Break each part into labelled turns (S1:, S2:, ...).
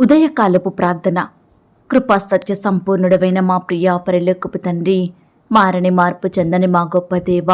S1: ఉదయకాలపు ప్రార్థన. కృపా సత్య సంపూర్ణుడవైన మా ప్రియ పరిలోకపు తండ్రి మారని మార్పు చెందని మా గొప్ప దేవ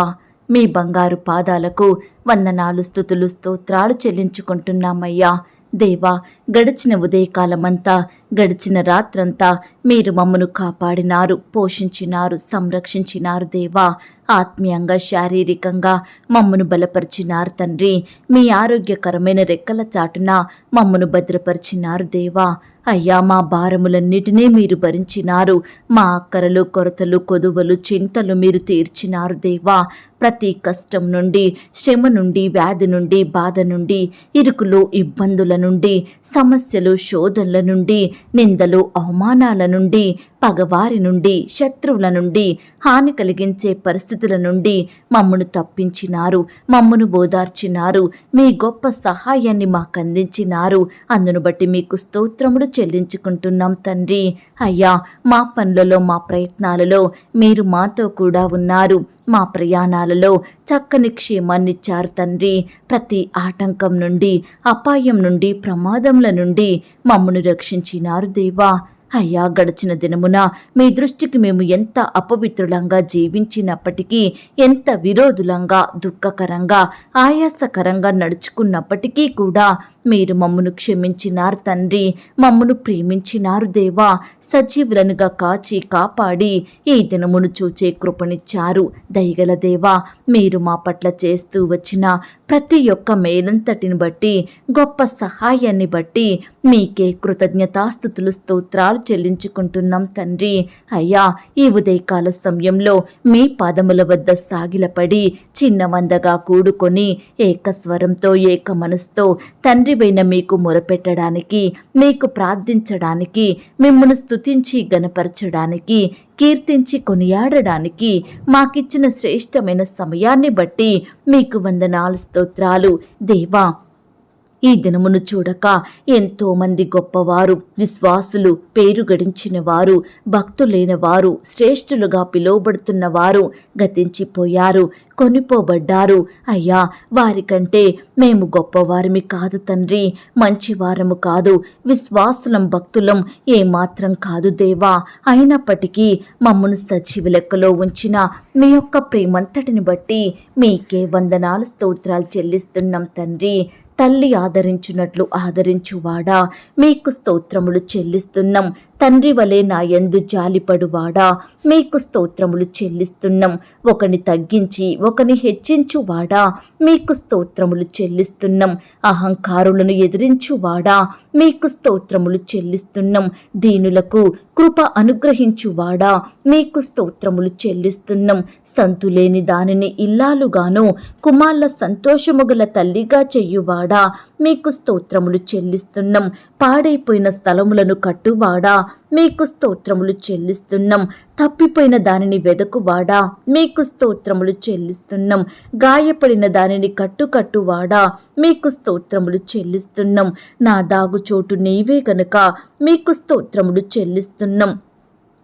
S1: మీ బంగారు పాదాలకు వందనాలు స్థుతులు స్తోత్రాలు చెల్లించుకుంటున్నామయ్యా. దేవా గడిచిన ఉదయకాలమంతా గడిచిన రాత్రంతా మీరు మమ్మను కాపాడినారు పోషించినారు సంరక్షించినారు దేవా. ఆత్మీయంగా శారీరకంగా మమ్మను బలపరిచినారు తండ్రి. మీ ఆరోగ్యకరమైన రెక్కల చాటున మమ్మను భద్రపరిచినారు దేవా. అయ్యా మా భారములన్నిటినీ మీరు భరించినారు. మా అక్కరలు కొరతలు కొదువలు చింతలు మీరు తీర్చినారు దేవా. ప్రతి కష్టం నుండి శ్రమ నుండి వ్యాధి నుండి బాధ నుండి ఇరుకులు ఇబ్బందుల నుండి సమస్యలు శోధనల నుండి నిందలు అవమానాల నుండి పగవారి నుండి శత్రువుల నుండి హాని కలిగించే పరిస్థితుల నుండి మమ్మను తప్పించినారు మమ్మను బోధార్చినారు మీ గొప్ప సహాయాన్ని మాకు అందించినారు. అందును బట్టి మీకు స్తోత్రములు చెల్లించుకుంటున్నాం తండ్రి. అయ్యా మా పనులలో మా ప్రయత్నాలలో మీరు మాతో కూడా ఉన్నారు. మా ప్రయాణాలలో చక్కని క్షేమాన్నిచ్చారు తండ్రి. ప్రతి ఆటంకం నుండి అపాయం నుండి ప్రమాదముల నుండి మమ్మను రక్షించినారు దేవా. అయ్యా గడిచిన దినమున మీ దృష్టికి మేము ఎంత అపవిత్రులంగా జీవించినప్పటికీ ఎంత విరోధులంగా దుఃఖకరంగా ఆయాసకరంగా నడుచుకున్నప్పటికీ కూడా మీరు మమ్మను క్షమించినారు తండ్రి. మమ్మను ప్రేమించినారు దేవా. సజీవులనుగా కాచి కాపాడి ఈ దినమును చూచే కృపనిచ్చారు. దయగల దేవా మీరు మా పట్ల చేస్తూ వచ్చిన ప్రతి ఒక్క మేలంతటిని బట్టి గొప్ప సహాయాన్ని బట్టి మీకే కృతజ్ఞతాస్థుతులు స్తోత్రాలు చెల్లించుకుంటున్నాం తండ్రి. అయ్యా ఈ ఉదయకాల సమయంలో మీ పాదముల వద్ద సాగిలపడి చిన్నమందగా కూడుకొని ఏకస్వరంతో ఏక మనసుతో తండ్రివైన మీకు మొరపెట్టడానికి మీకు ప్రార్థించడానికి మిమ్మల్ని స్తుతించి గనపరచడానికి కీర్తించి కొనియాడడానికి మాకిచ్చిన శ్రేష్టమైన సమయాన్ని బట్టి మీకు వందనాలు స్తోత్రాలు. దేవా ఈ దినమును చూడక ఎంతో మంది గొప్పవారు విశ్వాసులు పేరు గడించిన వారు భక్తులైన వారు శ్రేష్ఠులుగా పిలువబడుతున్న వారు గతించిపోయారు కొనిపోబడ్డారు. అయ్యా వారికంటే మేము గొప్పవారిమి కాదు తండ్రి మంచివారము కాదు. విశ్వాసులం భక్తులం ఏమాత్రం కాదు దేవా. అయినప్పటికీ మమ్మను సజీవ లెక్కలో ఉంచిన మీ యొక్క ప్రేమంతటిని బట్టి మీకే వందనాలు స్తోత్రాలు చెల్లిస్తున్నాం తండ్రి. తల్లి ఆదరించున్నట్లు ఆదరించువాడా? మీకు స్తోత్రములు చెల్లిస్తున్నాం. తండ్రి వలె నా యందు జాలిపడువాడా? మీకు స్తోత్రములు చెల్లిస్తున్నాం. ఒకని తగ్గించి ఒకని హెచ్చించువాడా? మీకు స్తోత్రములు చెల్లిస్తున్నాం. అహంకారులను ఎదిరించువాడా? మీకు స్తోత్రములు చెల్లిస్తున్నాం. దీనులకు కృప అనుగ్రహించువాడా? మీకు స్తోత్రములు చెల్లిస్తున్నాం. సంతులేని దానిని ఇల్లాలుగాను కుమార్ల సంతోషముగల తల్లిగా చెయ్యువాడా మీకు స్తోత్రములు చెల్లిస్తున్నాం. పాడైపోయిన స్థలములను కట్టువాడా? మీకు స్తోత్రములు చెల్లిస్తున్నాం. తప్పిపోయిన దానిని వెదకువాడా? మీకు స్తోత్రములు చెల్లిస్తున్నాం. గాయపడిన దానిని కట్టుకట్టువాడా? మీకు స్తోత్రములు చెల్లిస్తున్నాం. నా దాగుచోటు నీవే గనుక. మీకు స్తోత్రములు చెల్లిస్తున్నాం.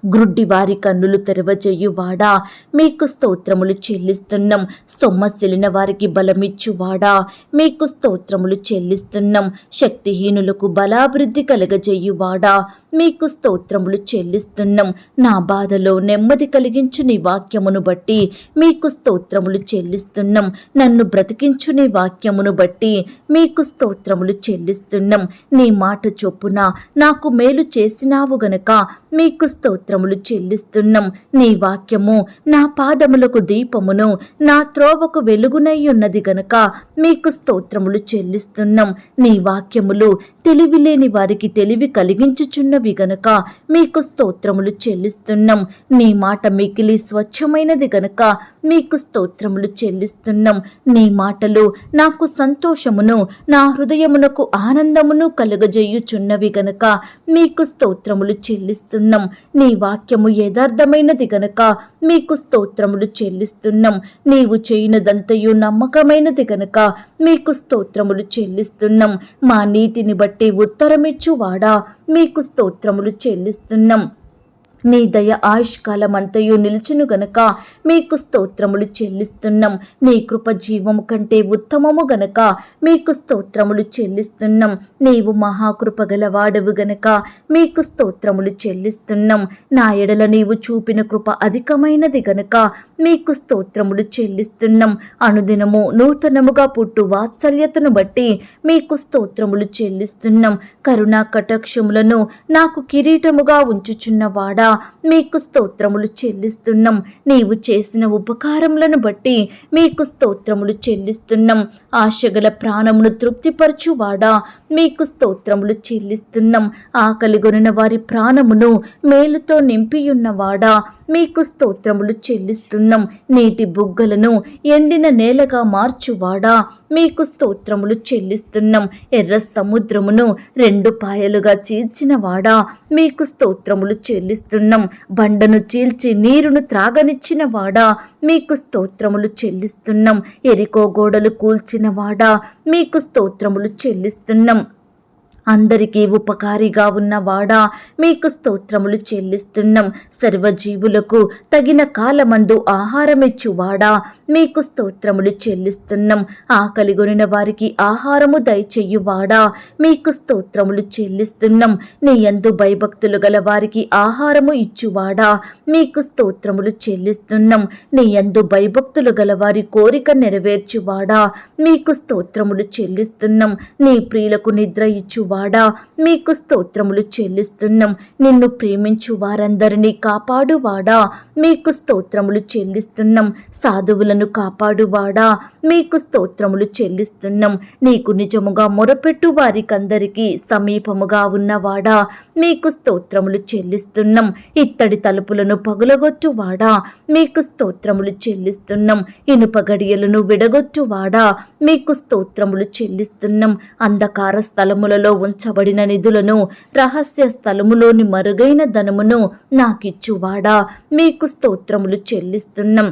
S1: గ్రుడ్డి వారి కన్నులు తెరవజేయువాడా? మీకు స్తోత్రములు చెల్లిస్తున్నాం. సొమ్మసిలిన వారికి బలమిచ్చువాడా? మీకు స్తోత్రములు చెల్లిస్తున్నాం. శక్తిహీనులకు బలాభివృద్ధి కలగజేయువాడా? మీకు స్తోత్రములు చెల్లిస్తున్నాం. నా బాధలో నెమ్మది కలిగించు నీ వాక్యమును బట్టి మీకు స్తోత్రములు చెల్లిస్తున్నాం. నన్ను బ్రతికించు నీ వాక్యమును బట్టి మీకు స్తోత్రములు చెల్లిస్తున్నాం. నీ మాట చొప్పున నాకు మేలు చేసినావు గనక మీకు స్తోత్రములు చెల్లిస్తున్నాం. నీ వాక్యము నా పాదములకు దీపమును నా త్రోవకు వెలుగునై ఉన్నది గనక మీకు స్తోత్రములు చెల్లిస్తున్నాం. నీ వాక్యములు తెలివిలేని వారికి తెలివి కలిగించుచున్న కలిగించుచున్నవి గనక మీకు స్తోత్రములు చెల్లిస్తున్నాం. నీ మాట మికిలి స్వచ్ఛమైనది గనక మీకు స్తోత్రములు చెల్లిస్తున్నాం. నీ మాటలు నాకు సంతోషమును నా హృదయమునకు ఆనందమును కలుగజేయుచున్నవి గనక మీకు స్తోత్రములు చెల్లిస్తున్నాం. నీ వాక్యము యథార్థమైనది గనక మీకు స్తోత్రములు చెల్లిస్తున్నాం. నీవు చేయనదంతయు నమ్మకమైనది గనక మీకు స్తోత్రములు చెల్లిస్తున్నాం. మా నీతిని బట్టి ఉత్తరమిచ్చువాడా? మీకు స్తోత్రములు చెల్లిస్తున్నాం. నీ దయ ఆయుష్కాలమంతయు నిలుచును గనక మీకు స్తోత్రములు చెల్లిస్తున్నాం. నీ కృప జీవము కంటే ఉత్తమము గనక మీకు స్తోత్రములు చెల్లిస్తున్నాం. నీవు మహాకృప గలవాడవు గనక మీకు స్తోత్రములు చెల్లిస్తున్నాం. నా ఎడల నీవు చూపిన కృప అధికమైనది గనక మీకు స్తోత్రములు చెల్లిస్తున్నాం. అనుదినము నూతనముగా పుట్టు వాత్సల్యతను బట్టి మీకు స్తోత్రములు చెల్లిస్తున్నాం. కరుణా కటాక్షములను నాకు కిరీటముగా ఉంచుచున్నవాడా? మీకు స్తోత్రములు చెల్లిస్తున్నాం. నీవు చేసిన ఉపకారములను బట్టి మీకు స్తోత్రములు చెల్లిస్తున్నాం. ఆశగల ప్రాణమును తృప్తిపరచువాడా? మీకు స్తోత్రములు చెల్లిస్తున్నాం. ఆకలిగొనిన వారి ప్రాణమును మేలుతో నింపియున్నవాడా? మీకు స్తోత్రములు చెల్లిస్తున్నాం. నీటి బుగ్గలను ఎండిన నేలగా మార్చువాడా? మీకు స్తోత్రములు చెల్లిస్తున్నాం. ఎర్ర సముద్రమును రెండు పాయలుగా చీల్చినవాడా? మీకు స్తోత్రములు చెల్లిస్తున్నాం. బండను చీల్చి నీరును త్రాగనిచ్చిన వాడా? మీకు స్తోత్రములు చెల్లిస్తున్నాం. ఎరికో గోడలు కూల్చిన వాడా? మీకు స్తోత్రములు చెల్లిస్తున్నాం. అందరికీ ఉపకారిగా ఉన్నవాడా? మీకు స్తోత్రములు చెల్లిస్తున్నాం. సర్వజీవులకు తగిన కాలమందు ఆహారమిచ్చువాడా? మీకు స్తోత్రములు చెల్లిస్తున్నాం. ఆకలిగొనిన వారికి ఆహారము దయచెయ్యువాడా మీకు స్తోత్రములు చెల్లిస్తున్నాం. నీ యందు భయభక్తులు గల వారికి ఆహారము ఇచ్చువాడా? మీకు స్తోత్రములు చెల్లిస్తున్నాం. నీ యందు భయభక్తులు గల వారి కోరిక నెరవేర్చువాడా? మీకు స్తోత్రములు చెల్లిస్తున్నాం. నీ ప్రియులకు నిద్ర ఇచ్చువాడా? మీకు స్తోత్రములు చెల్లిస్తున్నాం. నిన్ను ప్రేమించు వారందరినీ కాపాడువాడా? మీకు స్తోత్రములు చెల్లిస్తున్నాం. సాధువులను కాపాడువాడా? మీకు స్తోత్రములు చెల్లిస్తున్నాం. నీకు నిజముగా మొరపెట్టు వారికందరికీ సమీపముగా ఉన్నవాడా? మీకు స్తోత్రములు చెల్లిస్తున్నాం. ఇత్తడి తలుపులను పగులగొట్టువాడా? మీకు స్తోత్రములు చెల్లిస్తున్నాం. ఇనుప గడియలను విడగొట్టువాడా? మీకు స్తోత్రములు చెల్లిస్తున్నాం. అంధకార స్థలములలో ఉంచబడిన నిధులను రహస్య స్థలములోని మరుగైన ధనమును నాకిచ్చువాడా? మీకు స్తోత్రములు చెల్లిస్తున్నాం.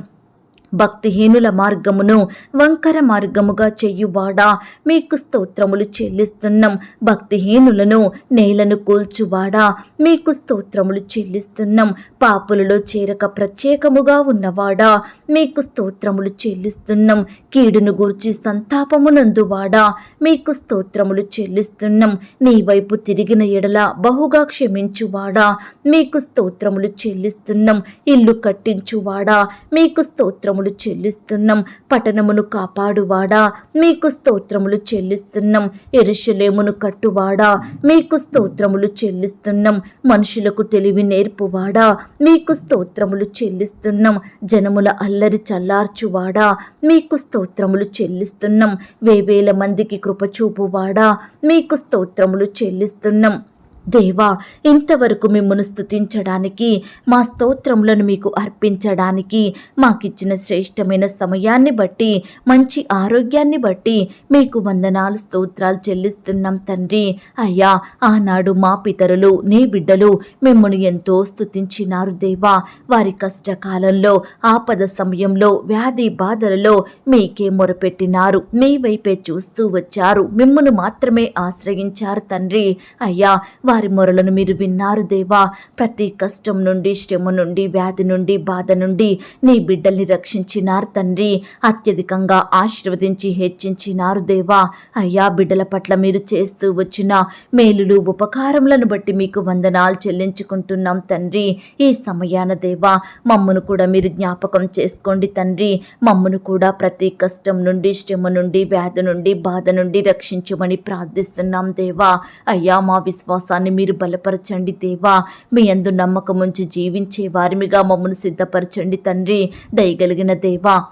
S1: భక్తిహీనుల మార్గమును వంకర మార్గముగా చెయ్యువాడా మీకు స్తోత్రములు చెల్లిస్తున్నాం. భక్తిహీనులను నేలను కూల్చువాడా? మీకు స్తోత్రములు చెల్లిస్తున్నాం. పాపులలో చేరక ప్రత్యేకముగా ఉన్నవాడా? మీకు స్తోత్రములు చెల్లిస్తున్నాం. కీడును గూర్చి సంతాపమునందువాడా? మీకు స్తోత్రములు చెల్లిస్తున్నాం. నీ వైపు తిరిగిన ఎడల బహుగా క్షమించువాడా? మీకు స్తోత్రములు చెల్లిస్తున్నాం. ఇల్లు కట్టించువాడా? మీకు స్తోత్రములు చెల్లిస్తున్నాం. పట్టణమును కాపాడువాడా? మీకు స్తోత్రములు చెల్లిస్తున్నాం. ఎరుషలేమును కట్టువాడా? మీకు స్తోత్రములు చెల్లిస్తున్నాం. మనుషులకు తెలివి నేర్పువాడా? మీకు స్తోత్రములు చెల్లిస్తున్నాం. జనముల అల్లరి చల్లార్చువాడా? మీకు స్తోత్రములు చెల్లిస్తున్నాం. వేవేల మందికి కృపచూపువాడా మీకు స్తోత్రములు చెల్లిస్తున్నాం. దేవా ఇంతవరకు మిమ్మల్ని స్తుతించడానికి మా స్తోత్రములను మీకు అర్పించడానికి మాకిచ్చిన శ్రేష్టమైన సమయాన్ని బట్టి మంచి ఆరోగ్యాన్ని బట్టి మీకు వందనాలు స్తోత్రాలు చెల్లిస్తున్నాం తండ్రి. అయ్యా ఆనాడు మా పితరులు నీ బిడ్డలు మిమ్మల్ని ఎంతో స్తుతించినారు దేవా. వారి కష్టకాలంలో ఆపద సమయంలో వ్యాధి బాధలలో మీకే మొరపెట్టినారు. మీ వైపే చూస్తూ వచ్చారు. మిమ్మల్ని మాత్రమే ఆశ్రయించారు తండ్రి. అయ్యా వారి మొరలను మీరు విన్నారు దేవా. ప్రతి కష్టం నుండి శ్రమ నుండి వ్యాధి నుండి బాధ నుండి నీ బిడ్డల్ని రక్షించినారు తండ్రి. అత్యధికంగా ఆశీర్వదించి హెచ్చించినారు దేవా. అయ్యా బిడ్డల పట్ల మీరు చేస్తూ వచ్చిన మేలులు ఉపకారములను బట్టి మీకు వందనాలు చెల్లించుకుంటున్నాం తండ్రి. ఈ సమయాన దేవా మమ్మను కూడా మీరు జ్ఞాపకం చేసుకోండి తండ్రి. మమ్మను కూడా ప్రతి కష్టం నుండి శ్రమ నుండి వ్యాధి నుండి బాధ నుండి రక్షించమని ప్రార్థిస్తున్నాం దేవా. అయ్యా మా విశ్వాసాన్ని మీరు బలపరచండి దేవా. మీ అందు నమ్మకముంచి జీవించే వారిమిగా మమ్మను సిద్ధపరచండి తండ్రి. దయగలిగిన దేవా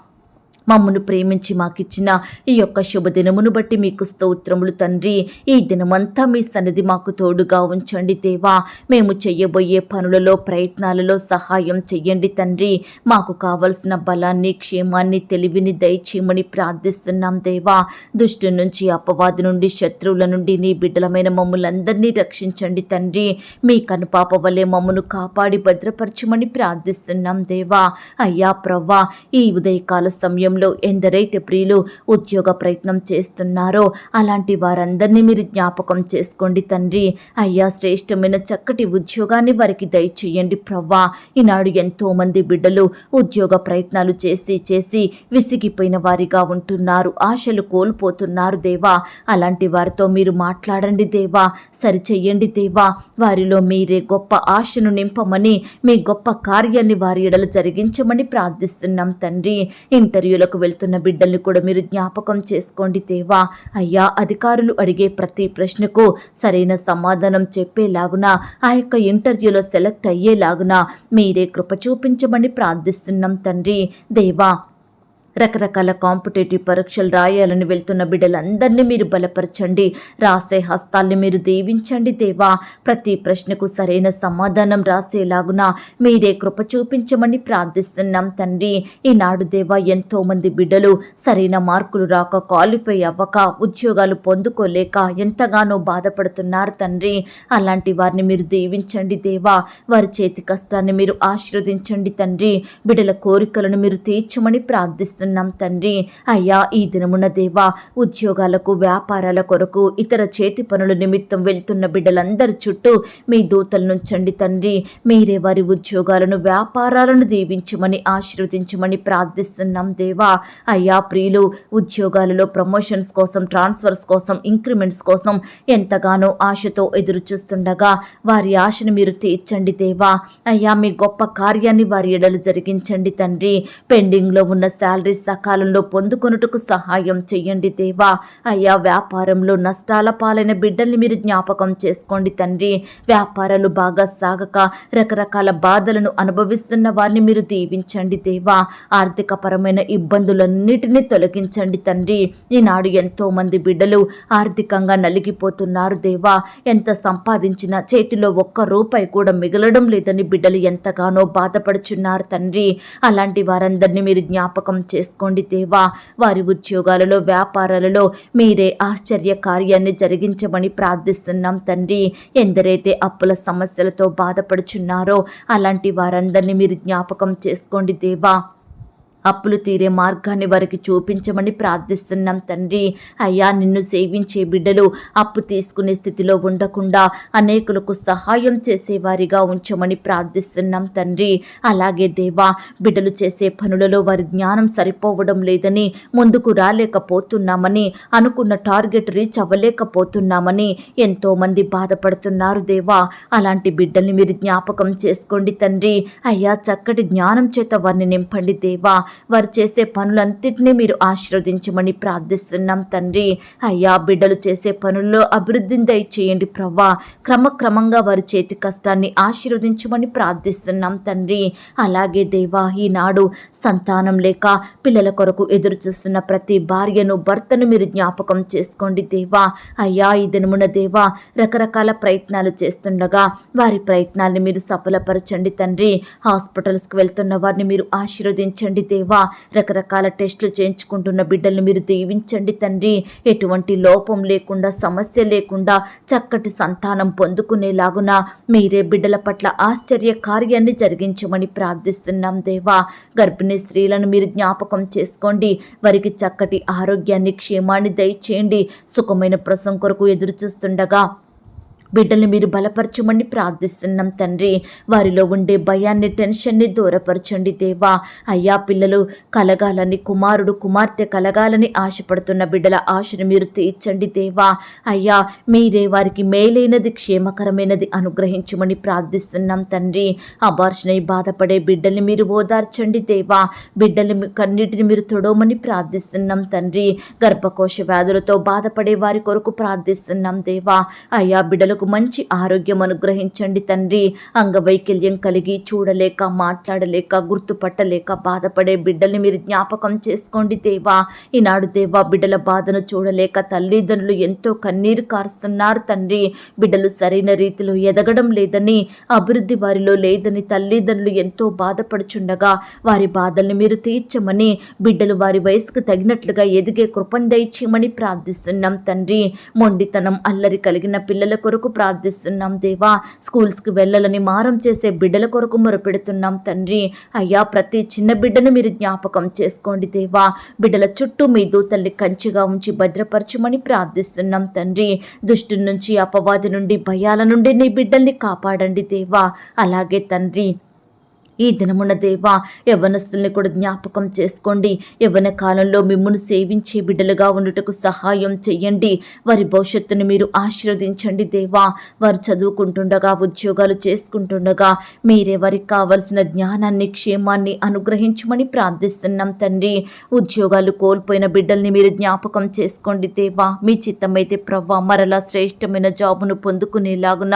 S1: మమ్మను ప్రేమించి మాకిచ్చిన ఈ యొక్క శుభదినమును బట్టి మీకు స్తోత్రములు తండ్రి. ఈ దినమంతా మీ సన్నిధి మాకు తోడుగా ఉంచండి దేవా. మేము చెయ్యబోయే పనులలో ప్రయత్నాలలో సహాయం చెయ్యండి తండ్రి. మాకు కావలసిన బలాన్ని క్షేమాన్ని తెలివిని దయచేయమని ప్రార్థిస్తున్నాం దేవా. దుష్టు నుంచి అపవాది నుండి శత్రువుల నుండి నీ బిడ్డలమైన మమ్మల్ందరినీ రక్షించండి తండ్రి. మీ కనుపాప వలె మమ్మను కాపాడి భద్రపరచమని ప్రార్థిస్తున్నాం దేవా. అయ్యా ప్రవ్వా ఈ ఉదయకాల సమయంలో సమాజంలో ఎందరైతే ప్రియులు ఉద్యోగ ప్రయత్నం చేస్తున్నారో అలాంటి వారందరినీ మీరు జ్ఞాపకం చేసుకోండి తండ్రి. అయ్యా శ్రేష్టమైన చక్కటి ఉద్యోగాన్ని వారికి దయచేయండి ప్రవ్వా. ఈనాడు ఎంతో మంది బిడ్డలు ఉద్యోగ ప్రయత్నాలు చేసి చేసి విసిగిపోయిన వారిగా ఉంటున్నారు. ఆశలు కోల్పోతున్నారు దేవా. అలాంటి వారితో మీరు మాట్లాడండి దేవా. సరిచెయ్యండి దేవా. వారిలో మీరే గొప్ప ఆశను నింపమని మీ గొప్ప కార్యాన్ని వారి ఎడలు జరిగించమని ప్రార్థిస్తున్నాం తండ్రి. ఇంటర్వ్యూ ఇంటర్వ్యూలకు వెళ్తున్న బిడ్డల్ని కూడా మీరు జ్ఞాపకం చేసుకోండి దేవా. అయ్యా అధికారులు అడిగే ప్రతి ప్రశ్నకు సరైన సమాధానం చెప్పేలాగున ఆ యొక్క ఇంటర్వ్యూలో సెలెక్ట్ అయ్యేలాగున మీరే కృప చూపించమని ప్రార్థిస్తున్నాం తండ్రి. దేవా రకరకాల కాంపిటేటివ్ పరీక్షలు రాయాలని వెళ్తున్న బిడ్డలందరినీ మీరు బలపరచండి. రాసే హస్తాల్ని మీరు దీవించండి దేవా. ప్రతి ప్రశ్నకు సరైన సమాధానం రాసేలాగున మీరే కృప చూపించమని ప్రార్థిస్తున్నాం తండ్రి. ఈనాడు దేవా ఎంతో మంది బిడ్డలు సరైన మార్కులు రాక క్వాలిఫై అవ్వక ఉద్యోగాలు పొందుకోలేక ఎంతగానో బాధపడుతున్నారు తండ్రి. అలాంటి వారిని మీరు దీవించండి దేవా. వారి చేతి కష్టాన్ని మీరు ఆశీర్వదించండి తండ్రి. బిడ్డల కోరికలను మీరు తీర్చమని ప్రార్థిస్తున్నాం. తండ్రి. అయ్యా ఈ దినమున దేవా ఉద్యోగాలకు వ్యాపారాల కొరకు ఇతర చేతి పనుల నిమిత్తం వెళ్తున్న బిడ్డలందరి చుట్టూ మీ దూతలు నుంచండి తండ్రి. మీరే వారి ఉద్యోగాలను వ్యాపారాలను దీవించమని ఆశీర్వదించమని ప్రార్థిస్తున్నాం దేవా. అయ్యా ప్రియులు ఉద్యోగాలలో ప్రమోషన్స్ కోసం ట్రాన్స్ఫర్స్ కోసం ఇంక్రిమెంట్స్ కోసం ఎంతగానో ఆశతో ఎదురు చూస్తుండగా వారి ఆశను మీరు తీర్చండి దేవా. అయ్యా మీ గొప్ప కార్యాన్ని వారి ఎడలు జరిగించండి తండ్రి. పెండింగ్లో ఉన్న శాలరీ సకాలంలో పొందుకొనుటకు సహాయం చెయ్యండి దేవా. అయ్యా వ్యాపారంలో నష్టాల పాలైన బిడ్డల్ని మీరు జ్ఞాపకం చేసుకోండి తండ్రి. వ్యాపారాలు బాగా సాగక రకరకాల బాధలను అనుభవిస్తున్న వారిని మీరు దీవించండి దేవా. ఆర్థిక పరమైన ఇబ్బందులన్నిటినీ తొలగించండి తండ్రి. ఈనాడు ఎంతో మంది బిడ్డలు ఆర్థికంగా నలిగిపోతున్నారు దేవా. ఎంత సంపాదించినా చేతిలో ఒక్క రూపాయి కూడా మిగలడం లేదని బిడ్డలు ఎంతగానో బాధపడుచున్నారు తండ్రి. అలాంటి వారందరినీ మీరు జ్ఞాపకం చే చేసుకోండి దేవా. వారి ఉద్యోగాలలో వ్యాపారాలలో మీరే ఆశ్చర్య కార్యాన్ని జరిగించమని ప్రార్థిస్తున్నాం తండ్రి. ఎందరైతే అప్పుల సమస్యలతో బాధపడుచున్నారో అలాంటి వారందరినీ మీరు జ్ఞాపకం చేసుకోండి దేవా. అప్పులు తీరే మార్గాన్ని వారికి చూపించమని ప్రార్థిస్తున్నాం తండ్రి. అయ్యా నిన్ను సేవించే బిడ్డలు అప్పు తీసుకునే స్థితిలో ఉండకుండా అనేకులకు సహాయం చేసేవారిగా ఉంచమని ప్రార్థిస్తున్నాం తండ్రి. అలాగే దేవా బిడ్డలు చేసే పనులలో వారి జ్ఞానం సరిపోవడం లేదని ముందుకు రాలేకపోతున్నామని అనుకున్న టార్గెట్ రీచ్ అవ్వలేకపోతున్నామని ఎంతోమంది బాధపడుతున్నారు దేవా. అలాంటి బిడ్డల్ని మీరు జ్ఞాపకం చేసుకోండి తండ్రి. అయ్యా చక్కటి జ్ఞానం చేత వారిని నింపండి దేవా. వారు చేసే పనులన్నింటినీ మీరు ఆశీర్వదించమని ప్రార్థిస్తున్నాం తండ్రి. అయ్యా బిడ్డలు చేసే పనుల్లో అభివృద్ధిని దయచేయండి ప్రవ్వా. క్రమక్రమంగా వారి చేతి కష్టాన్ని ఆశీర్వదించమని ప్రార్థిస్తున్నాం తండ్రి. అలాగే దేవా ఈనాడు సంతానం లేక పిల్లల కొరకు ఎదురు చూస్తున్న ప్రతి భార్యను భర్తను మీరు జ్ఞాపకం చేసుకోండి దేవా. అయ్యా ఈ దినమున దేవా రకరకాల ప్రయత్నాలు చేస్తుండగా వారి ప్రయత్నాల్ని మీరు సఫలపరచండి తండ్రి. హాస్పిటల్స్కి వెళ్తున్న వారిని మీరు ఆశీర్వదించండి దేవా. రకరకాల టెస్టులు చేయించుకుంటున్న బిడ్డల్ని మీరు దీవించండి తండ్రి. ఎటువంటి లోపం లేకుండా సమస్య లేకుండా చక్కటి సంతానం పొందుకునేలాగున మీరే బిడ్డల పట్ల ఆశ్చర్య కార్యాన్ని జరిగించమని ప్రార్థిస్తున్నాం దేవా. గర్భిణీ స్త్రీలను మీరు జ్ఞాపకం చేసుకోండి. వారికి చక్కటి ఆరోగ్యాన్ని క్షేమాన్ని దయచేయండి. సుఖమైన ప్రసం కొరకు ఎదురు చూస్తుండగా బిడ్డల్ని మీరు బలపరచమని ప్రార్థిస్తున్నాం తండ్రి. వారిలో ఉండే భయాన్ని టెన్షన్ని దూరపరచండి దేవా. అయ్యా పిల్లలు కలగాలని కుమారుడు కుమార్తె కలగాలని ఆశపడుతున్న బిడ్డల ఆశను మీరు తీర్చండి దేవా. అయ్యా మీరే వారికి మేలైనది క్షేమకరమైనది అనుగ్రహించమని ప్రార్థిస్తున్నాం తండ్రి. అబార్షణై బాధపడే బిడ్డల్ని మీరు ఓదార్చండి దేవా. బిడ్డల్ని కన్నిటిని మీరు తొడవమని ప్రార్థిస్తున్నాం తండ్రి. గర్భకోశ వ్యాధులతో బాధపడే వారి కొరకు ప్రార్థిస్తున్నాం దేవా. అయ్యా బిడ్డలు బిడ్డలకు మంచి ఆరోగ్యం అనుగ్రహించండి తండ్రి. అంగవైకల్యం కలిగి చూడలేక మాట్లాడలేక గుర్తుపట్టలేక బాధపడే బిడ్డల్ని మీరు జ్ఞాపకం చేసుకోండి దేవా. ఈనాడు దేవా బిడ్డల బాధను చూడలేక తల్లిదండ్రులు ఎంతో కన్నీరు కారుస్తున్నారు తండ్రి. బిడ్డలు సరైన రీతిలో ఎదగడం లేదని అభివృద్ధి వారిలో లేదని తల్లిదండ్రులు ఎంతో బాధపడుచుండగా వారి బాధల్ని మీరు తీర్చమని బిడ్డలు వారి వయసుకు తగినట్లుగా ఎదిగే కృపను దయచేయమని ప్రార్థిస్తున్నాం తండ్రి. మొండితనం అల్లరి కలిగిన పిల్లల కొరకు కొరకు ప్రార్థిస్తున్నాం దేవా. స్కూల్స్కి వెళ్ళాలని మారం చేసే బిడ్డల కొరకు మొరపెడుతున్నాం తండ్రి. అయ్యా ప్రతి చిన్న బిడ్డను మీరు జ్ఞాపకం చేసుకోండి దేవా. బిడ్డల చుట్టూ మీ దూతల్ని కంచిగా ఉంచి భద్రపరచమని ప్రార్థిస్తున్నాం తండ్రి. దుష్టు నుంచి అపవాది నుండి భయాల నుండి నీ బిడ్డల్ని కాపాడండి దేవా. అలాగే తండ్రి ఈ దినమున దేవా యవ్వనస్తుల్ని కూడా జ్ఞాపకం చేసుకోండి. యవ్వన కాలంలో మిమ్మును సేవించే బిడ్డలుగా ఉండుటకు సహాయం చెయ్యండి. వారి భవిష్యత్తును మీరు ఆశీర్వదించండి దేవా. వారు చదువుకుంటుండగా ఉద్యోగాలు చేసుకుంటుండగా మీరే వారికి కావలసిన జ్ఞానాన్ని క్షేమాన్ని అనుగ్రహించమని ప్రార్థిస్తున్నాం తండ్రి. ఉద్యోగాలు కోల్పోయిన బిడ్డల్ని మీరు జ్ఞాపకం చేసుకోండి దేవా. మీ చిత్తమైతే ప్రవ్వా మరలా శ్రేష్టమైన జాబును పొందుకునేలాగున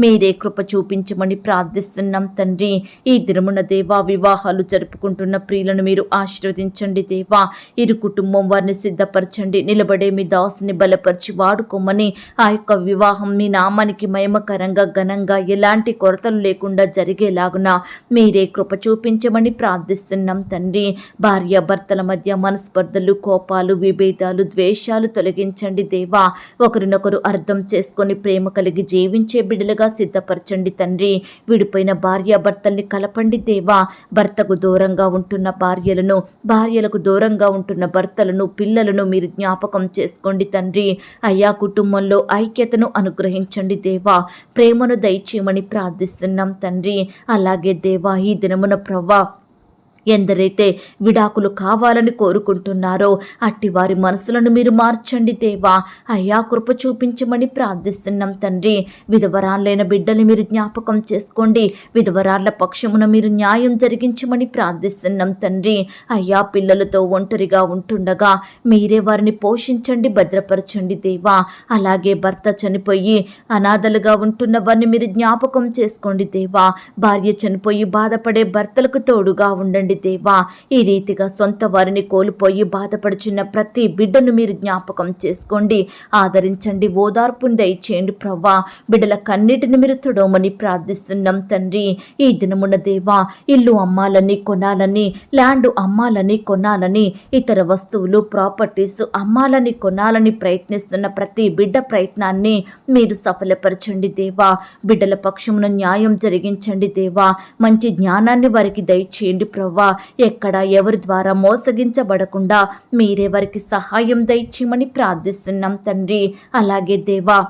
S1: మీరే కృప చూపించమని ప్రార్థిస్తున్నాం తండ్రి. ఈ దినమున దేవా వివాహాలు జరుపుకుంటున్న ప్రియులను మీరు ఆశీర్వదించండి దేవా. ఇరు కుటుంబం వారిని సిద్ధపరచండి. నిలబడే మీ దాసుని బలపరిచి వాడుకోమని ఆ యొక్క వివాహం మీ నామానికి మయమకరంగా ఘనంగా ఎలాంటి కొరతలు లేకుండా జరిగేలాగున మీరే కృప చూపించమని ప్రార్థిస్తున్నాం తండ్రి. భార్య భర్తల మధ్య మనస్పర్ధలు కోపాలు విభేదాలు ద్వేషాలు తొలగించండి దేవా. ఒకరినొకరు అర్థం చేసుకొని ప్రేమ కలిగి జీవించే బిడ్డలుగా సిద్ధపరచండి తండ్రి. విడిపోయిన భార్య భర్తల్ని కలపండి దేవా భర్తకు దూరంగా ఉంటున్న భార్యలను భార్యలకు దూరంగా ఉంటున్న భర్తలను పిల్లలను మీరు జ్ఞాపకం చేసుకోండి తండ్రి. అయ్యా కుటుంబంలో ఐక్యతను అనుగ్రహించండి దేవా. ప్రేమను దయచేయమని ప్రార్థిస్తున్నాం తండ్రి. అలాగే దేవా ఈ దినమున ప్రవ్వా ఎందరైతే విడాకులు కావాలని కోరుకుంటున్నారో అట్టి వారి మనసులను మీరు మార్చండి దేవా. అయ్యా కృప చూపించమని ప్రార్థిస్తున్నాం తండ్రి. విధవరాళ్ళైన బిడ్డని మీరు జ్ఞాపకం చేసుకోండి. విధవరాళ్ళ పక్షమున మీరు న్యాయం జరిగించమని ప్రార్థిస్తున్నాం తండ్రి. అయ్యా పిల్లలతో ఒంటరిగా ఉంటుండగా మీరే వారిని పోషించండి భద్రపరచండి దేవా. అలాగే భర్త చనిపోయి అనాథలుగా ఉంటున్న వారిని మీరు జ్ఞాపకం చేసుకోండి దేవా. భార్య చనిపోయి బాధపడే భర్తలకు తోడుగా ఉండండి దేవా ఈ రీతిగా సొంత వారిని కోల్పోయి బాధపడుచున్న ప్రతి బిడ్డను మీరు జ్ఞాపకం చేసుకోండి. ఆదరించండి ఓదార్పుని దయచేయండి ప్రవ్వా. బిడ్డల కన్నిటిని మీరు తొడవమని ప్రార్థిస్తున్నాం తండ్రి. ఈ దినమున దేవా ఇల్లు అమ్మాలని కొనాలని ల్యాండ్ అమ్మాలని కొనాలని ఇతర వస్తువులు ప్రాపర్టీస్ అమ్మాలని కొనాలని ప్రయత్నిస్తున్న ప్రతి బిడ్డ ప్రయత్నాన్ని మీరు సఫలపరచండి దేవా. బిడ్డల పక్షమున న్యాయం జరిగించండి దేవా. మంచి జ్ఞానాన్ని వారికి దయచేయండి ప్రవ్వా. ఎక్కడ ఎవరి ద్వారా మోసగించబడకుండా మీరెవరికి సహాయం దయచేయమని ప్రార్థిస్తున్నాం తండ్రి. అలాగే దేవా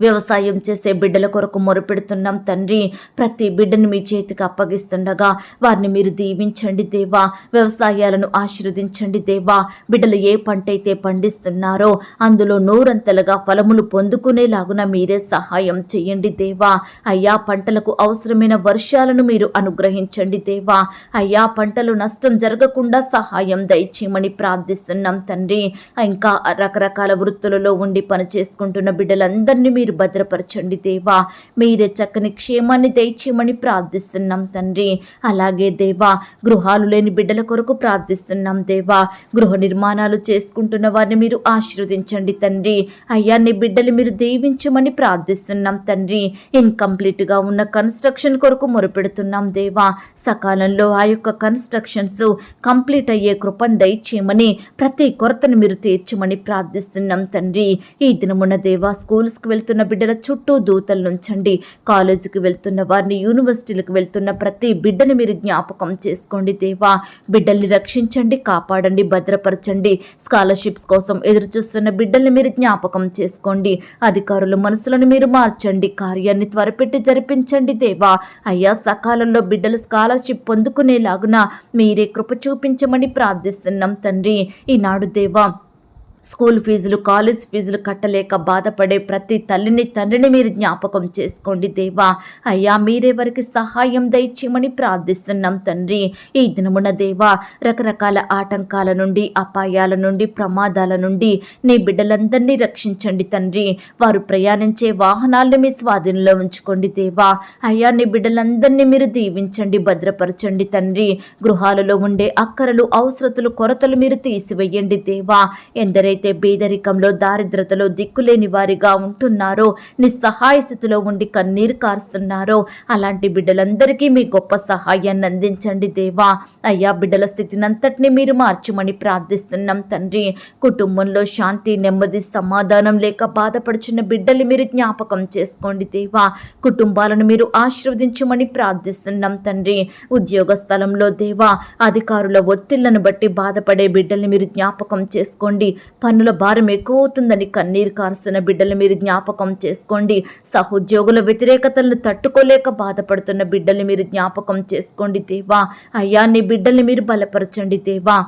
S1: వ్యవసాయం చేసే బిడ్డల కొరకు మొరపెడుతున్నాం తండ్రి. ప్రతి బిడ్డను మీ చేతికి అప్పగిస్తుండగా వారిని మీరు దీవించండి దేవా. వ్యవసాయాలను ఆశీర్వదించండి దేవా. బిడ్డలు ఏ పంట అయితే పండిస్తున్నారో అందులో నూరంతలుగా ఫలములు పొందుకునేలాగున మీరే సహాయం చేయండి దేవా. అయ్యా పంటలకు అవసరమైన వర్షాలను మీరు అనుగ్రహించండి దేవా. అయ్యా పంటలు నష్టం జరగకుండా సహాయం దయచేయమని ప్రార్థిస్తున్నాం తండ్రి. ఇంకా రకరకాల వృత్తులలో ఉండి పని చేసుకుంటున్న బిడ్డలందరినీ మీరు మీరు భద్రపరచండి దేవా. మీరే చక్కని క్షేమాన్ని దయచేయమని ప్రార్థిస్తున్నాం తండ్రి. అలాగే దేవా గృహాలు లేని బిడ్డల కొరకు ప్రార్థిస్తున్నాం దేవా. గృహ నిర్మాణాలు చేసుకుంటున్న వారిని మీరు ఆశీర్వదించండి తండ్రి. అయ్యా నీ బిడ్డలు మీరు దీవించమని ప్రార్థిస్తున్నాం తండ్రి. ఇన్కంప్లీట్గా ఉన్న కన్స్ట్రక్షన్ కొరకు మొరుపెడుతున్నాం దేవా. సకాలంలో ఆ యొక్క కన్స్ట్రక్షన్స్ కంప్లీట్ అయ్యే కృపను దయచేయమని ప్రతి కొరతను మీరు తీర్చమని ప్రార్థిస్తున్నాం తండ్రి. ఈ దినమున దేవా స్కూల్స్కి వెళ్తున్న బిడ్డల చుట్టూ దూతలు నుంచండి. కాలేజీకి వెళ్తున్న వారిని యూనివర్సిటీలకు వెళ్తున్న ప్రతి బిడ్డని మీరు జ్ఞాపకం చేసుకోండి దేవా. బిడ్డల్ని రక్షించండి కాపాడండి భద్రపరచండి. స్కాలర్షిప్స్ కోసం ఎదురు చూస్తున్న బిడ్డల్ని మీరు జ్ఞాపకం చేసుకోండి. అధికారుల మనసులను మీరు మార్చండి. కార్యాన్ని త్వరపెట్టి జరిపించండి దేవా. అయ్యా సకాలంలో బిడ్డలు స్కాలర్షిప్ పొందుకునేలాగున మీరే కృప చూపించమని ప్రార్థిస్తున్నాం తండ్రి. ఈనాడు దేవా స్కూల్ ఫీజులు కాలేజ్ ఫీజులు కట్టలేక బాధపడే ప్రతి తల్లిని తండ్రిని మీరు జ్ఞాపకం చేసుకోండి దేవా. అయ్యా మీరే వారికి సహాయం దయచేయమని ప్రార్థిస్తున్నాం తండ్రి. ఈ దినమున దేవా రకరకాల ఆటంకాల నుండి అపాయాల నుండి ప్రమాదాల నుండి నీ బిడ్డలందరినీ రక్షించండి తండ్రి. వారు ప్రయాణించే వాహనాలను మీ స్వాధీనంలో ఉంచుకోండి దేవా. అయ్యా నీ బిడ్డలందరినీ మీరు దీవించండి భద్రపరచండి తండ్రి. గృహాలలో ఉండే అక్కరలు అవసరతలు కొరతలు మీరు తీసివేయండి దేవా. ఎందరే ఎవరైతే పేదరికంలో దారిద్రతలో దిక్కులేని వారిగా ఉంటున్నారో నిస్సహాయ స్థితిలో ఉండి కన్నీరు కారుస్తున్నారో అలాంటి బిడ్డలందరికీ మీ గొప్ప సహాయాన్ని అందించండి దేవా. అయ్యా బిడ్డల స్థితినంతటిని మీరు మార్చమని ప్రార్థిస్తున్నాం తండ్రి. కుటుంబంలో శాంతి నెమ్మది సమాధానం లేక బాధపడుచున్న బిడ్డలు మీరు జ్ఞాపకం చేసుకోండి దేవా. కుటుంబాలను మీరు ఆశీర్వదించమని ప్రార్థిస్తున్నాం తండ్రి. ఉద్యోగ స్థలంలో దేవా అధికారుల ఒత్తిళ్ళను బట్టి బాధపడే బిడ్డల్ని మీరు జ్ఞాపకం చేసుకోండి. పన్నుల భారం ఎక్కువవుతుందని కన్నీరు కారుస్తున్న బిడ్డలు మీరు జ్ఞాపకం చేసుకోండి. సహోద్యోగుల వ్యతిరేకతలను తట్టుకోలేక బాధపడుతున్న బిడ్డల్ని మీరు జ్ఞాపకం చేసుకోండి దేవా. అయ్యా నీ బిడ్డల్ని మీరు బలపరచండి దేవా.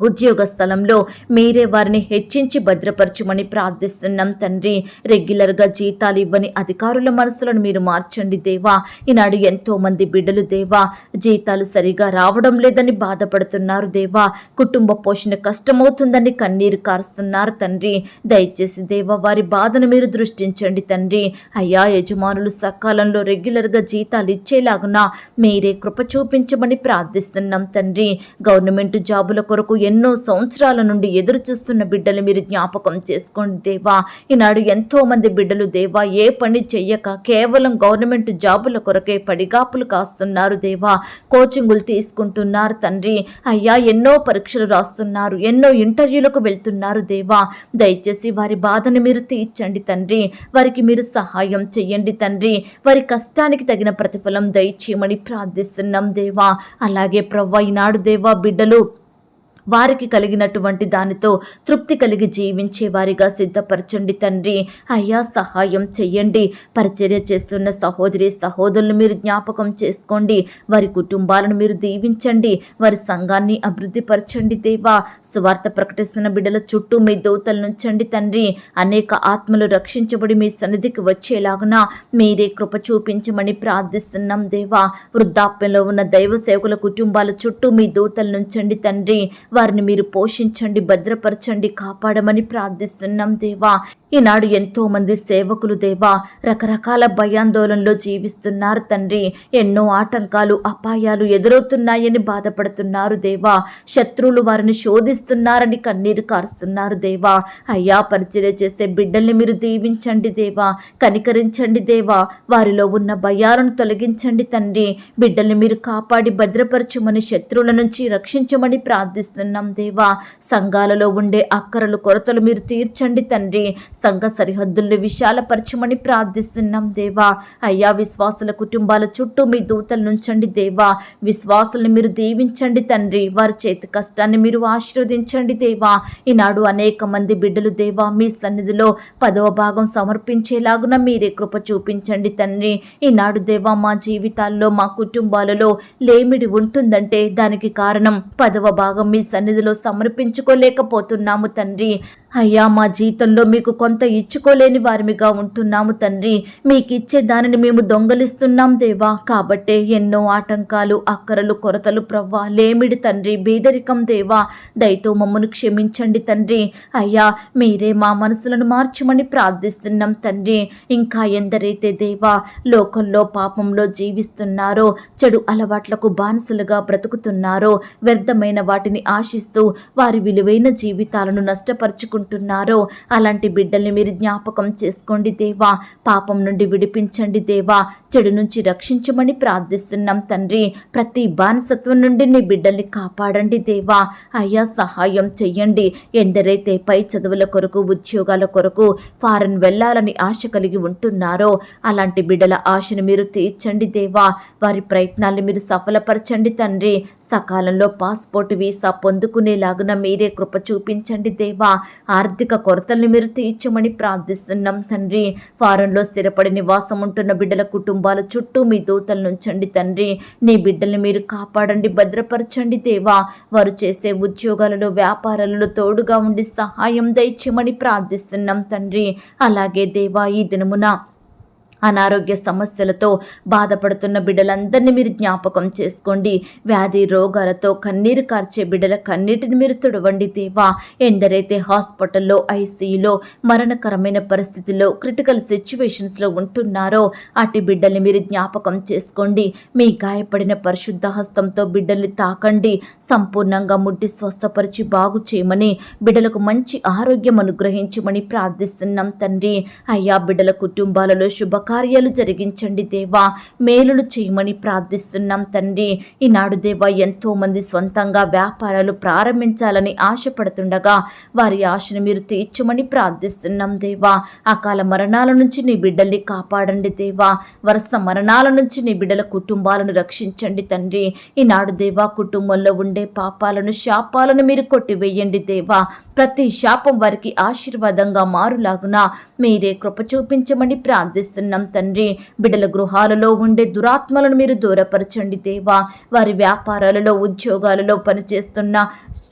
S1: ఉద్యోగ స్థలంలో మీరే వారిని హెచ్చించి భద్రపరచమని ప్రార్థిస్తున్నాం తండ్రి. రెగ్యులర్గా జీతాలు ఇవ్వని అధికారుల మనసులను మీరు మార్చండి దేవా. ఈనాడు ఎంతో మంది బిడ్డలు దేవా జీతాలు సరిగా రావడం లేదని బాధపడుతున్నారు దేవా. కుటుంబ పోషణ కష్టమవుతుందని కన్నీరు కారుస్తున్నారు తండ్రి. దయచేసి దేవా వారి బాధను మీరు దృష్టించండి తండ్రి. అయ్యా యజమానులు సకాలంలో రెగ్యులర్గా జీతాలు ఇచ్చేలాగున మీరే కృప చూపించమని ప్రార్థిస్తున్నాం తండ్రి. గవర్నమెంట్ జాబుల కొరకు ఎన్నో సంవత్సరాల నుండి ఎదురు చూస్తున్న బిడ్డలు మీరు జ్ఞాపకం చేసుకోండి దేవా. ఈనాడు ఎంతో మంది బిడ్డలు దేవా ఏ పని చెయ్యక కేవలం గవర్నమెంట్ జాబుల కొరకే పడిగాపులు కాస్తున్నారు దేవా. కోచింగులు తీసుకుంటున్నారు తండ్రి. అయ్యా ఎన్నో పరీక్షలు రాస్తున్నారు ఎన్నో ఇంటర్వ్యూలకు వెళ్తున్నారు దేవా. దయచేసి వారి బాధను మీరు తీర్చండి తండ్రి. వారికి మీరు సహాయం చెయ్యండి తండ్రి. వారి కష్టానికి తగిన ప్రతిఫలం దయచేయమని ప్రార్థిస్తున్నాం దేవా. అలాగే ప్రవ్వ ఈనాడు దేవా బిడ్డలు వారికి కలిగినటువంటి దానితో తృప్తి కలిగి జీవించే వారిగా సిద్ధపరచండి తండ్రి. అయ్యా సహాయం చెయ్యండి. పరిచర్య చేస్తున్న సహోదరి సహోదరులు మీరు జ్ఞాపకం చేసుకోండి. వారి కుటుంబాలను మీరు దీవించండి. వారి సంఘాన్ని అభివృద్ధిపరచండి దేవా. సువార్త ప్రకటిస్తున్న బిడ్డల చుట్టూ మీ దోతలు నుంచండి తండ్రి. అనేక ఆత్మలు రక్షించబడి మీ సన్నిధికి వచ్చేలాగున మీరే కృప చూపించమని ప్రార్థిస్తున్నాం దేవా. వృద్ధాప్యంలో ఉన్న దైవ సేవకుల కుటుంబాల చుట్టూ మీ దూతలు నుంచండి తండ్రి. వారిని మీరు పోషించండి భద్రపరచండి కాపాడమని ప్రార్థిస్తున్నాం దేవా. ఈనాడు ఎంతో మంది సేవకులు దేవా రకరకాల భయాందోళనలో జీవిస్తున్నారు తండ్రి. ఎన్నో ఆటంకాలు అపాయాలు ఎదురవుతున్నాయని బాధపడుతున్నారు దేవా. శత్రువులు వారిని శోధిస్తున్నారని కన్నీరు కారుస్తున్నారు దేవా. అయ్యా పరిచర్య చేసే బిడ్డల్ని మీరు దీవించండి దేవా. కనికరించండి దేవా. వారిలో ఉన్న భయాలను తొలగించండి తండ్రి. బిడ్డల్ని మీరు కాపాడి భద్రపరచమని శత్రువుల నుంచి రక్షించమని ప్రార్థిస్తున్నాం దేవా. సంఘాలలో ఉండే అక్కరలు కొరతలు మీరు తీర్చండి తండ్రి. సంఘ సరిహద్దుల్ని విశాలపరచమని ప్రార్థిస్తున్నాం దేవా. అయ్యా విశ్వాసుల కుటుంబాల చుట్టూ మీ దూతలు నుంచండి దేవా. విశ్వాసుల్ని మీరు దీవించండి తండ్రి. వారి చేతి కష్టాన్ని మీరు ఆశీర్వదించండి దేవా. ఈనాడు అనేక మంది బిడ్డలు దేవా మీ సన్నిధిలో పదవ భాగం సమర్పించేలాగున మీరే కృప చూపించండి తండ్రి. ఈనాడు దేవా మా జీవితాల్లో మా కుటుంబాలలో లేమిడి ఉంటుందంటే దానికి కారణం పదవ భాగం మీ సన్నిధిలో సమర్పించుకోలేకపోతున్నాము తండ్రి. అయ్యా మా జీతంలో మీకు కొంత ఇచ్చుకోలేని వారిమిగా ఉంటున్నాము తండ్రి. మీకు ఇచ్చే దానిని మేము దొంగలిస్తున్నాం దేవా. కాబట్టే ఎన్నో ఆటంకాలు అక్కరలు కొరతలు ప్రవ్వా. లేమిడి తండ్రి బీదరికం దేవా. దయతో మమ్మను క్షమించండి తండ్రి. అయ్యా మీరే మా మనసులను మార్చమని ప్రార్థిస్తున్నాం తండ్రి. ఇంకా ఎందరైతే దేవా లోకంలో పాపంలో జీవిస్తున్నారో చెడు అలవాట్లకు బానిసలుగా బ్రతుకుతున్నారో వ్యర్థమైన వాటిని ఆశిస్తూ వారి విలువైన జీవితాలను నష్టపరుచుకుంటున్నారో అలాంటి బిడ్డల్ని మీరు జ్ఞాపకం చేసుకోండి దేవా. పాపం నుండి విడిపించండి దేవా. చెడు నుంచి రక్షించమని ప్రార్థిస్తున్నాం తండ్రి. ప్రతి బానిసత్వం నుండి నీ బిడ్డల్ని కాపాడండి దేవా. అయ్యా సహాయం చెయ్యండి. ఎందరైతే పై చదువుల కొరకు ఉద్యోగాల కొరకు ఫారెన్ వెళ్ళాలని ఆశ కలిగి ఉంటున్నారో అలాంటి బిడ్డల ఆశను మీరు తీర్చండి దేవా. వారి ప్రయత్నాల్ని మీరు సఫలపరచండి తండ్రి. సకాలంలో పాస్పోర్ట్ వీసా పొందుకునేలాగున మీరే కృప చూపించండి దేవా. ఆర్థిక కొరతల్ని మీరు తీర్చమని ప్రార్థిస్తున్నాం తండ్రి. ఫారంలో స్థిరపడి నివాసం ఉంటున్న బిడ్డల కుటుంబాల చుట్టూ మీ దూతలు నుంచండి తండ్రి. నీ బిడ్డల్ని మీరు కాపాడండి భద్రపరచండి దేవా. వారు చేసే ఉద్యోగాలలో వ్యాపారాలలో తోడుగా ఉండి సహాయం దయచేయమని ప్రార్థిస్తున్నాం తండ్రి. అలాగే దేవా ఈ దినమున అనారోగ్య సమస్యలతో బాధపడుతున్న బిడ్డలందరినీ మీరు జ్ఞాపకం చేసుకోండి. వ్యాధి రోగాలతో కన్నీరు కార్చే బిడ్డల కన్నీటిని మీరు తుడవండి దేవా. ఎందరైతే హాస్పిటల్లో ఐసీయూలో మరణకరమైన పరిస్థితుల్లో క్రిటికల్ సిచ్యువేషన్స్లో ఉంటున్నారో అటు బిడ్డల్ని మీరు జ్ఞాపకం చేసుకోండి. మీ గాయపడిన పరిశుద్ధ హస్తంతో బిడ్డల్ని తాకండి. సంపూర్ణంగా ముట్టి స్వస్థపరిచి బాగు చేయమని బిడ్డలకు మంచి ఆరోగ్యం అనుగ్రహించమని ప్రార్థిస్తున్నాం తండ్రి. అయ్యా బిడ్డల కుటుంబాలలో కార్యాలు జరిగించండి దేవా. మేలులు చేయమని ప్రార్థిస్తున్నాం తండ్రి. ఈనాడు దేవా ఎంతో మంది సొంతంగా వ్యాపారాలు ప్రారంభించాలని ఆశపడుతుండగా వారి ఆశను మీరు తీర్చమని ప్రార్థిస్తున్నాం దేవా. అకాల మరణాల నుంచి నీ బిడ్డల్ని కాపాడండి దేవా. వరుస మరణాల నుంచి నీ బిడ్డల కుటుంబాలను రక్షించండి తండ్రి. ఈనాడు దేవా కుటుంబంలో ఉండే పాపాలను శాపాలను మీరు కొట్టివేయండి దేవా. ప్రతి శాపం వారికి ఆశీర్వాదంగా మారులాగున. మీరే కృప చూపించమని ప్రార్థిస్తున్నాం తండ్రి. బిడ్డల గృహాలలో ఉండే దురాత్మలను మీరు దూరపరచండి దేవా. వారి వ్యాపారాలలో ఉద్యోగాలలో పనిచేస్తున్న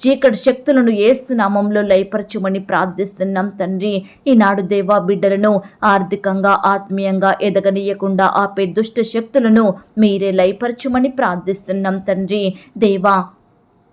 S1: చీకటి శక్తులను ఏసునామంలో లయపరచమని ప్రార్థిస్తున్నాం తండ్రి. ఈనాడు దేవా బిడ్డలను ఆర్థికంగా ఆత్మీయంగా ఎదగనీయకుండా ఆపే దుష్ట శక్తులను మీరే లయపరచమని ప్రార్థిస్తున్నాం తండ్రి. దేవా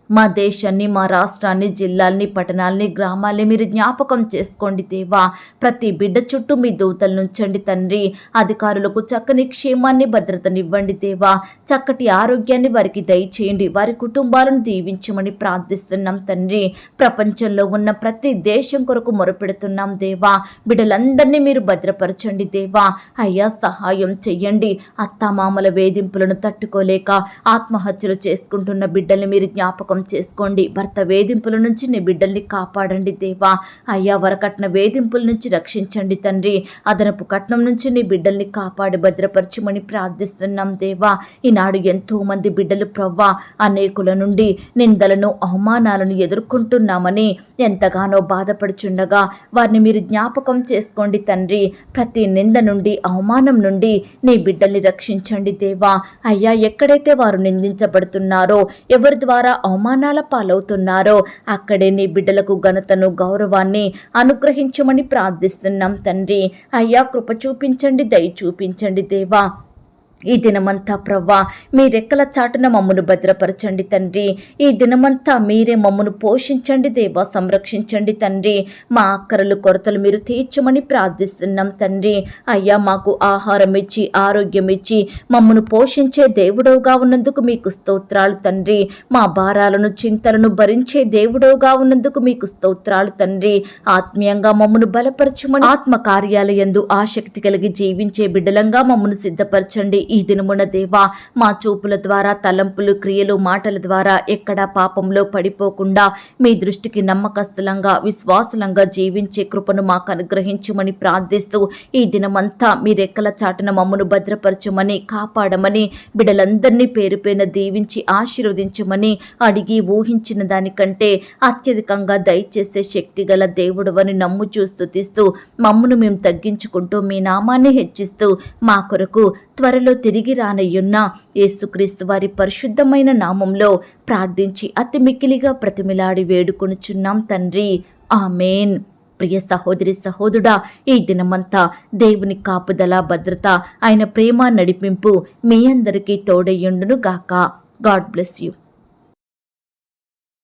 S1: మా దేశాన్ని మా రాష్ట్రాన్ని జిల్లాల్ని పట్టణాల్ని గ్రామాల్ని మీరు జ్ఞాపకం చేసుకోండి దేవా. ప్రతి బిడ్డ చుట్టూ మీ దూతలు నుంచండి తండ్రి. అధికారులకు చక్కని క్షేమాన్ని భద్రతనివ్వండి దేవా. చక్కటి ఆరోగ్యాన్ని వారికి దయచేయండి. వారి కుటుంబాలను దీవించమని ప్రార్థిస్తున్నాం తండ్రి. ప్రపంచంలో ఉన్న ప్రతి దేశం కొరకు మొరపెడుతున్నాం దేవా. బిడ్డలందరినీ మీరు భద్రపరచండి దేవా. అయ్యా సహాయం చెయ్యండి. అత్తామామల వేధింపులను తట్టుకోలేక ఆత్మహత్యలు చేసుకుంటున్న బిడ్డల్ని మీరు జ్ఞాపకం చేసుకోండి. భర్త వేధింపుల నుంచి నీ బిడ్డల్ని కాపాడండి దేవా. అయ్యా వరకట్న వేధింపుల నుంచి రక్షించండి తండ్రి. అదనపు కట్నం నుంచి నీ బిడ్డల్ని కాపాడి భద్రపరచమని ప్రార్థిస్తున్నాం దేవా. ఈనాడు ఎంతో మంది బిడ్డలు ప్రవ్వా అనేకుల నుండి నిందలను అవమానాలను ఎదుర్కొంటున్నామని ఎంతగానో బాధపడుచుండగా వారిని మీరు జ్ఞాపకం చేసుకోండి తండ్రి. ప్రతి నింద నుండి అవమానం నుండి నీ బిడ్డల్ని రక్షించండి దేవా. అయ్యా ఎక్కడైతే వారు నిందించబడుతున్నారో ఎవరి ద్వారా అవమానాల పాలవుతున్నారో అక్కడే నీ బిడ్డలకు ఘనతను గౌరవాన్ని అనుగ్రహించమని ప్రార్థిస్తున్నాం తండ్రి. అయ్యా కృప చూపించండి దయ చూపించండి దేవా. ఈ దినమంతా ప్రవ్వా మీ రెక్కల చాటున మమ్మను భద్రపరచండి తండ్రి. ఈ దినమంతా మీరే మమ్మను పోషించండి దేవా సంరక్షించండి తండ్రి. మా అక్కరలు కొరతలు మీరు తీర్చమని ప్రార్థిస్తున్నాం తండ్రి. అయ్యా మాకు ఆహారం ఇచ్చి ఆరోగ్యం ఇచ్చి మమ్మను పోషించే దేవుడవుగా ఉన్నందుకు మీకు స్తోత్రాలు తండ్రి. మా భారాలను చింతలను భరించే దేవుడవుగా ఉన్నందుకు మీకు స్తోత్రాలు తండ్రి. ఆత్మీయంగా మమ్మను బలపరచమని ఆత్మ కార్యాలయందు ఆసక్తి కలిగి జీవించే బిడ్డలంగా మమ్మను సిద్ధపరచండి. ఈ దినమున దేవా మా చూపుల ద్వారా తలంపులు క్రియలు మాటల ద్వారా ఎక్కడా పాపంలో పడిపోకుండా మీ దృష్టికి నమ్మకస్తులంగా విశ్వాసులంగా జీవించే కృపను మాకు అనుగ్రహించమని ప్రార్థిస్తూ ఈ దినమంతా మీ రెక్కల చాటున మమ్మను భద్రపరచమని కాపాడమని బిడలందరినీ పేరు పైన దీవించి ఆశీర్వదించమని అడిగి ఊహించిన దానికంటే అత్యధికంగా దయచేసే శక్తి గల దేవుడవని నమ్ము చూస్తూ తీస్తూ మమ్మను మేము తగ్గించుకుంటూ మీ నామాన్ని హెచ్చిస్తూ మా కొరకు త్వరలో తిరిగి రానయ్యున్న యేసుక్రీస్తు వారి పరిశుద్ధమైన నామంలో ప్రార్థించి అతి మిక్కిలిగా ప్రతిమిలాడి వేడుకొనుచున్నాం తండ్రి. ఆమెన్. ప్రియ సహోదరి సహోదరుడా ఈ దినమంతా దేవుని కాపుదల భద్రత ఆయన ప్రేమ నడిపింపు మీ అందరికీ తోడయ్యుండును గాక గాడ్ బ్లెస్ యూ.